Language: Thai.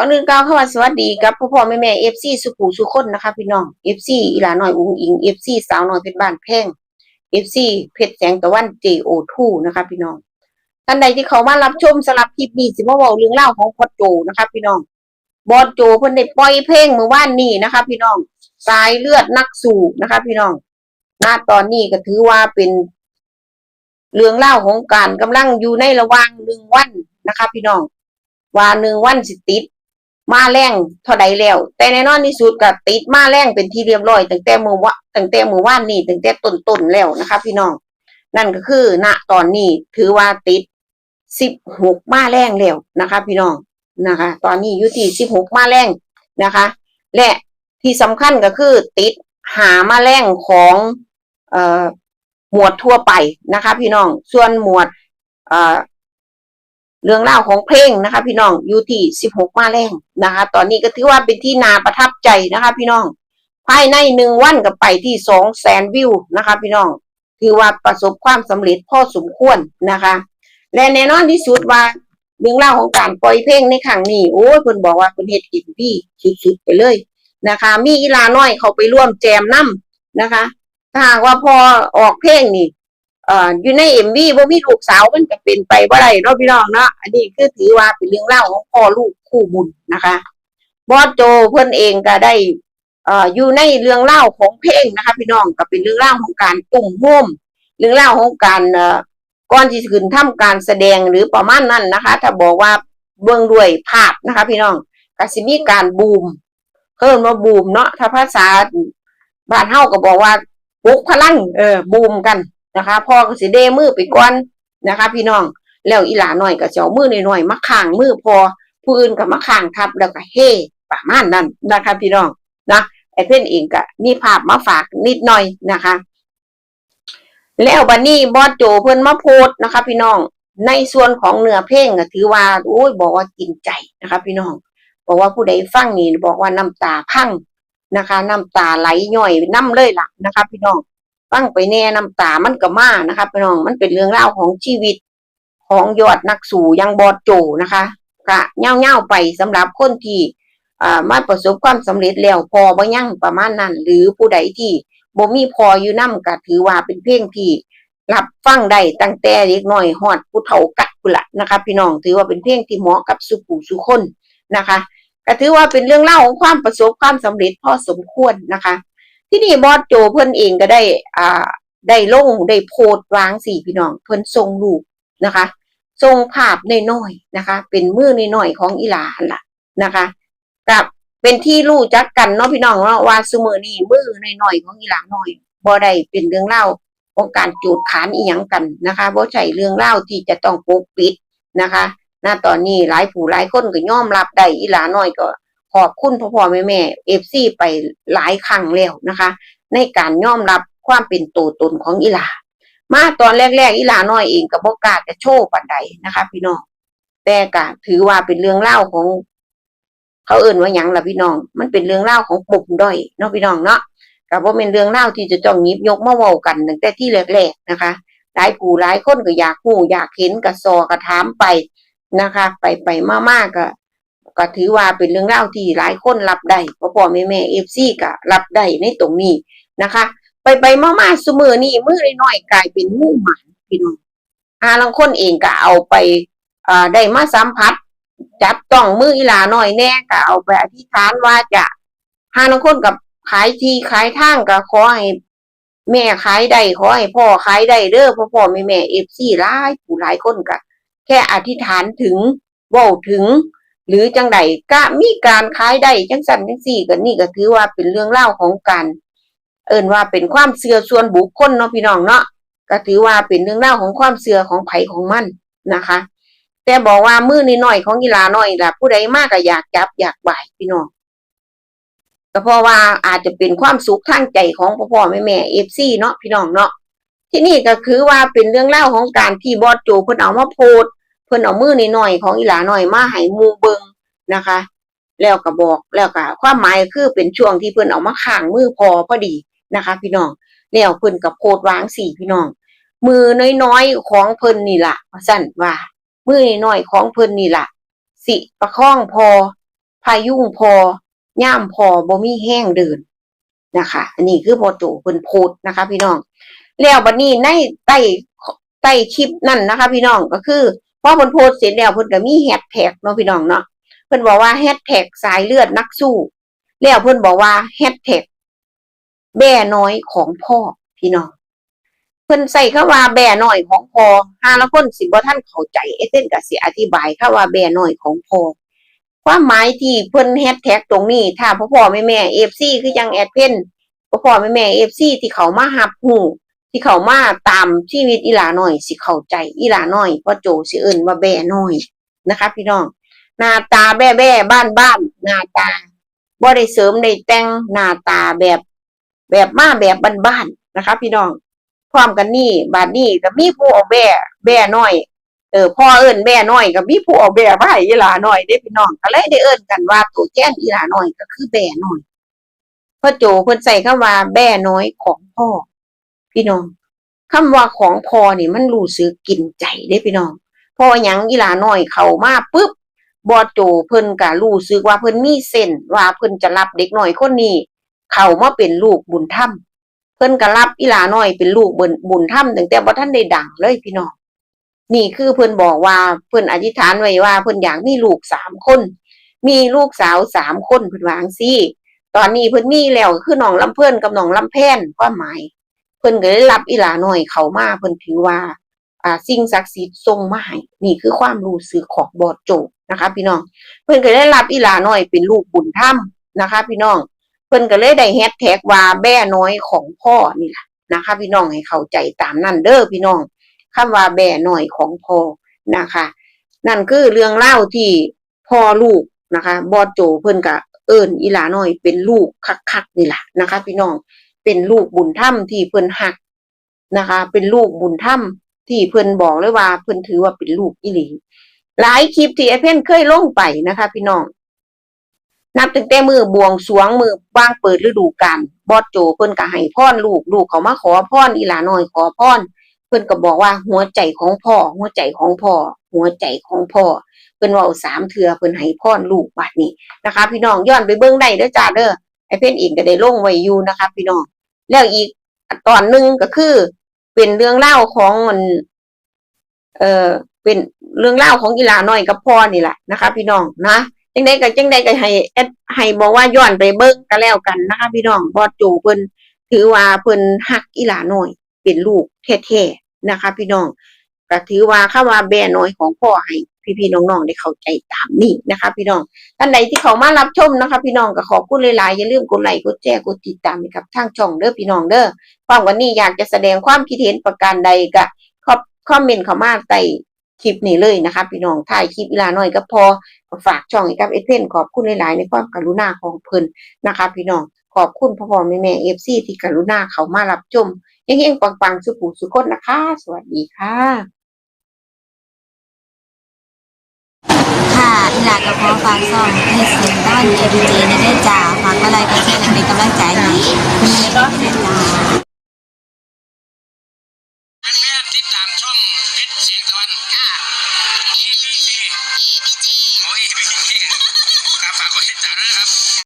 ก่อนอื่นกล่าวคำว่าสวัสดีกับพ่อพ่อแม่แม่เอฟซีสุขูสุคนนะคะพี่น้องเอฟซีอีหลาน้อยอุ้งอิงเอฟซีสาวน้อยเพชรบ้านแพงเอฟซีเพชรแสงตะวันเจโอทูนะคะพี่น้องท่านใดที่เขามารับชมสลับคลิปนี้สิมาว้าเรื่องเล่าของพอโจนะคะพี่น้องบอสโจเพิ่นได้ปล่อยเพลงเมื่อวานนี้นะคะ พี่น้องสายเลือดนักสู้นะคะ พี่น้องณตอนนี้ก็ถือว่าเป็นเรื่องเล่าของการกำลังอยู่ในระหว่างหนึ่งวันนะคะ พี่น้องว่าหนึ่งวันสิติด มาแรงเท่าใดแล้ว แต่แน่นอนที่สุดก็ติดมาแรงเป็นที่เรียบร้อยตั้งแต่มือวะตั้งแต่มือว่านนี่ตั้งแต่ต้นๆแล้วนะคะ พี่น้อง นั่นก็คือ ณตอนนี้ถือว่าติดสิบหกมาแรงแล้วนะคะ พี่น้องนะคะ ตอนนี้อยู่ที่สิบหกมาแรงนะคะ และที่สำคัญก็คือ ติดหามาแรงของเอ่อหมวดทั่วไปนะคะ พี่น้องส่วนหมวดเอ่อ เรื่องเล่าวของเพลงนะคะ พี่น้องอยู่ที่สิบหกมาแรงนะคะ ตอนนี้ก็ถือว่าเป็นที่นาประทับใจนะคะ พี่น้อง ภายในหนึ่งวันก็ไปที่สองแสนวิวนะคะ พี่น้องถือว่าประสบความสำเร็จพอสมควรนะคะ และแน่นอนที่สุดว่าเรื่องเล่าวของการปล่อยเพลงในครั้งนี้โอ้ยเพิ่นบอกว่าเพิ่นเฮ็ดอินพี่สุดๆไปเลยนะคะ มีอีลาน้อยเขาไปร่วมแจมนํนะคะ ถ้าว่าพอออกเพลงนี่ เอ่ออยู่ในเอ็มวีบ่ามีลูกสาวมันก็เป็นไปบ่ได้เนาะพี่น้องเนาะอันนี้คือถือว่าเป็นเรื่องเล่าของพ่อลูกคู่บุญนะคะบอสโจเพิ่อนเองก็ได้เอ่ออยู่ในเรื่องเล่าของเพลงนะคะ พี่น้องก็เป็นเรื่องเล่าของการตุ่มโฮมเรื่องเล่าของการเอ่อก่อนที่จะขึ้นทำการแสดงหรือประมาณนั้นนะคะ ถ้าบอกว่าเบื้องด้วยภาพนะคะ พี่น้องก็สิมีการบูมเพิ่มมาบูมเนาะถ้าภาษาบ้านเฮาก็บอกว่าปลุกพลังเออบูมกัน นะคะพ่อก็สิเดมือไปก่อนนะคะ พี่น้องแล้วอีหลาหน่อยก็จะเอามือหน่อยๆมาข้างมือพอผู้อื่นก็มาข้างทับแล้วก็เฮ่ประมาณนั้นนะคะพี่น้องนะไอ้เพื่อนเองก็มีภาพมาฝากนิดหน่อยนะคะ แล้วบันนี้บอสโจเพิ่นมาโพสต์นะคะ พี่น้องในส่วนของเนื้อเพลงก็ถือว่าโอ้ยบอกว่ากินใจนะคะ พี่น้องบอกว่าผู้ใดฟังนี่บอกว่าน้ำตาพังนะคะ น้ำตาไหลย่อยน้ำเลยล่ะนะคะ พี่น้อง ฟังไปแน่น้ำตามันก็มานะคะพี่น้องมันเป็นเรื่องราวของชีวิตของยอดนักสู่ยังบอดโจนะคะกะเง่าๆไปสำหรับคนที่อ่ามาประสบความสำเร็จแล้วพอบ่ยังประมาณนั้น หรือผู้ใดที่บ่มีพออยู่นํก็ถือว่าเป็นเพลงที่รับฟังได้ตั้งแต่เด็กน้อยฮอดผู้เฒ่ากัดพุ่นละนะคะ พี่น้องถือว่าเป็นเพลงที่เหมาะกับสุผู้สุคนนะคะก็ถือว่าเป็นเรื่องเล่าของความประสบความสำเร็จพอสมควรนะคะ ที่นี่บอสโจเพิ่อนเองก็ได้ อ่า ได้ลงได้โพสต์วางสี่พี่น้อง เพิ่อนส่งรูปนะคะส่งภาพน้อยๆนะคะ เป็นมือน้อยๆของอีหลานล่ะนะคะ กับเป็นที่รู้จักกันเนาะพี่น้องเนาะว่าซุมื้อนี้มือน้อยๆของอีหลานน้อยบ่ได้เป็นเรื่องเล่าของการจูดขานอีหยังกันนะคะบ่ใช่เรื่องเล่าที่จะต้องปกปิดนะคะณตอนนี้หลายผู้หลายคนก็ยอมรับได้อีหลาน้อยก็ ขอบคุณพ่อพ่อแม่แม่เอฟซีไปหลายครั้งแล้วนะคะ ในการยอมรับความเป็นตัวตนของอีหลา มาตอนแรกๆอีหลาน้อยเองก็บอกาจะโชว์ปันใดนะคะ พี่น้องแต่ก็ถือว่าเป็นเรื่องเล่าของ เขาเอ่นว่าหยังละพี่น้อง มันเป็นเรื่องเล่าของปมด้อยเนาะพี่น้องเนาะก็บ่เป็นเรื่องเล่าที่จะต้องยิบยกมาเว้ากันตั้งแต่ที่แรกๆนะคะหลายผู้หลายคนก็อยากรู้อยากเห็นก็ซอก็ถามไปนะคะ ไปไปมากๆก็ ก็ถือว่าเป็นเรื่องเล่าที่หลายคนรับได้พ่อพ่อแม่แม่เอฟซีก็รับได้ในตรงนี้นะคะ ไปไปมามาสมือนี่มือน้อยกลายเป็นมือหมันพี่น้องอาลังคนเองก็เอาไปอ่าได้มาสัมผัสจับต้องมืออีลาน้อยแน่ก็เอาไปอธิษฐานว่าจะหาลังคนกับขายที่ขายทางก็ขอให้แม่ขายได้ขอให้พ่อขายได้เด้อพ่อพ่อแม่แม่เอฟซีหลายผู้หลายคนก็แค่อธิษฐานถึงว้าถึง หรือจังใดก็มีการขายได้จังสันจังสี่ก็นี่ก็ถือว่าเป็นเรื่องเล่าของการเอิ่นว่าเป็นความเชื่อส่วนบุคคลเนาะพี่น้องเนาะก็ถือว่าเป็นเรื่องเล่าของความเชื่อของไผของมันนะคะ แต่บอกว่ามือนิดหน่อยของกีฬาน้อยล่ะผู้ใดมากก็อยากจับอยากไหวพี่น้องก็เพราะว่าอาจจะเป็นความสุขทางใจของพ่อพ่อแม่แม่เอฟซีเนาะพี่น้องเนาะที่นี่ก็คือว่าเป็นเรื่องเล่าของการที่บอสโจเพิ่นเอามาโพสต์ เพิ่นเอามือนิดหน่อยของอีหลาหน่อยมาให้มูเบิงนะคะ แล้วก็บอกแล้วก็ความหมายคือเป็นช่วงที่เพิ่นเอามาข้างมือพอพอดีนะคะ พี่น้องแล้วเพิ่นกับโพดวางสี่พี่น้อง มือน้อยๆของเพิ่นนี่ล่ะว่าสั่นว่า มือน้อยๆของเพิ่นนี่ล่ะสิประคองพอ พายุงพอย่ามพอบ่มีแห้งเดินนะคะ อันนี้คือพอโจเพิ่นโพสต์นะคะ พี่น้อง แล้วบัดนี้ในใต้ใต้คลิปนั่นนะคะ พี่น้องก็คือ พอเพิ่นโพสเสร็จแล้วเพิ่นก็มีแฮชแท็กเนาะพี่น้องเนาะเพิ่นบอกว่าแฮชแท็กสายเลือดนักสู้ แล้วเพิ่นบอกว่าแฮชแท็กแบ่น้อยของพ่อพี่น้องเพิ่นใส่คำว่าแบ่น้อยของพ่อหาละคนสิบ่ทันเข้าใจเอเซนก็สิอธิบายคำว่าแบ่น้อยของพ่อความหมายที่เพิ่นแฮชแท็กตรงนี้ ถ้าพ่อพ่อแม่แม่ FC คือยังแอดเพนพ่อพ่อแม่แม่ FC ที่เขามาหับหู ที่เขามาตามชีวิตอีหลาหน้อย สิเข้าใจอีหลาหน้อยพ่อโจสิเอิ้นว่าแบ่หน้อยนะคะ พี่น้องหน้าตาแบ่แบ่บ้านบ้านหน้าตาบ่ได้เสริมได้แต่งหน้าตาแบบแบบมาแบบบ้านๆนะคะ พี่น้องพร้อมกันนี่บาดนี้ก็มีผู้เอาแบ่แบ่น้อยเออพ่อเอิ้นแบ่น้อยก็มีผู้เอาแบ่มาให้อีหลาน้อยเด้พี่น้องก็เลยได้เอิ้นกันว่าตัวแทนอีหลาน้อยก็คือแบ่น้อยพ่อโจเพิ่นใส่คำว่าแบ่น้อยของพ่อ พี่น้องคำว่าของพอนี่มันรู้สึกกินใจเด้พี่น้องพอหยังอีหลาน้อยเข้ามาปุ๊บบอโจเพิ่นก็รู้สึกว่าเพิ่นมีเส้นว่าเพิ่นจะรับเด็กน้อยคนนี้ เข้ามาเป็นลูกบุญธรรมเพิ่นก็รับอีหลาน้อยเป็นลูกบุญบุญธรรมตั้งแต่บ่ทันได้ดังเลยพี่น้องนี่คือเพิ่นบอกว่าเพิ่นอธิษฐานไว้ว่าเพิ่นอยากมีลูกสามคน มีลูกสาวสามคนเพิ่นวาจั่งซี่ ตอนนี้เพิ่นมีแล้วคือน้องลำเพิ่นกับน้องลำแพนความหมาย เพิ่นก็ได้รับอีหลาน้อยเขามาเพิ่นถือว่า อ่าสิ่งศักดิ์สิทธิ์ทรงมาให้นี่คือความรู้สึกของบอดโจนะคะ พี่น้อง เพิ่นก็ได้รับอีหลาน้อยเป็นลูกบุญธรรมนะคะ พี่น้อง เพิ่นก็เลยได้แฮชแท็กว่าแบ่น้อยของพ่อนี่แหละนะคะ พี่น้องให้เข้าใจตามนั้นเด้อพี่น้องคำว่าแบ่น้อยของพ่อนะคะ นั่นคือเรื่องเล่าที่พ่อลูกนะคะ บอดโจเพิ่นก็เอิ้นอีหลาน้อยเป็นลูกคักๆนี่แหละนะคะ พี่น้อง เป็นลูกบุญธรรมที่เพิ่นหักนะคะ เป็นลูกบุญธรรมที่เพิ่นบอกเลยว่าเพิ่นถือว่าเป็นลูกอีหลีหลายคลิปที่ไอเพนเคยลงไปนะคะ พี่น้อง นับตั้งแต่มือบวงสวงมือว่างเปิดฤดูกาลบอดโจเพิ่นก็ให้พรลูกลูกเขามาขอพรอีหลาน้อยขอพรเพิ่นก็บอกว่าหัวใจของพ่อ หัวใจของพ่อ หัวใจของพ่อเพิ่นว้าสามเทื่อเพิ่นให้พรลูกบัดนี้นะคะ พี่น้องย้อนไปเบิ่งได้เด้อจ้าเด้อไอเพ่นเองก็ได้ลงไว้อยู่นะคะ พี่น้อง แล้วอีกตอนหนึ่งก็คือ เป็นเรื่องเล่าของเอ่อเป็นเรื่องเล่าของอีหลาน้อยกับพ่อนี่แหละนะคะ พี่น้องนะจังใดก็จังใดก็ให้แอดให้บอกว่าย้อนไปเบิ่งก็แล้วกันนะคะ พี่น้องบอดจูเพิ่นถือว่าเพิ่นหักอีหลาน้อย เป็นลูกแท้ๆนะคะ พี่น้อง ก็ถือว่าคำว่าแบน้อยของพ่อให้พี่ๆน้องๆได้เข้าใจตามนี้นะคะ พี่น้องท่านใดที่เขามารับชมนะคะ พี่น้องก็ขอบคุณหลายๆอย่าลืมกดไลค์กดแชร์กดติดตามให้กับทางช่องเด้อพี่น้องเด้อฟังวันนี้อยากจะแสดงความคิดเห็นประการใดก็คอมคอมเมนต์เข้ามาใต้คลิปนี้เลยนะคะ พี่น้องถ่ายคลิปเวลาหน่อยก็พอฝากช่องให้กับเอเพนขอบคุณหลาย ๆ ในความกรุณาของเพิ่นนะคะ พี่น้องขอบคุณพ่อพ่อแม่แม่เอฟซีที่กรุณาเขามารับชมเฮงๆปังๆสุขุสุขคนนะคะ สวัสดีค่ะ ค่ะอีหลากระเพาะฟางซ่องให้เสียงต้อนเอดีเจในได้จ่าฟังอะไรก็แค่นั้นเป็นกำลังใจให้มีก็เป็นจ่าแม่ติดตามช่องเพชรเสียงตะวันอ่า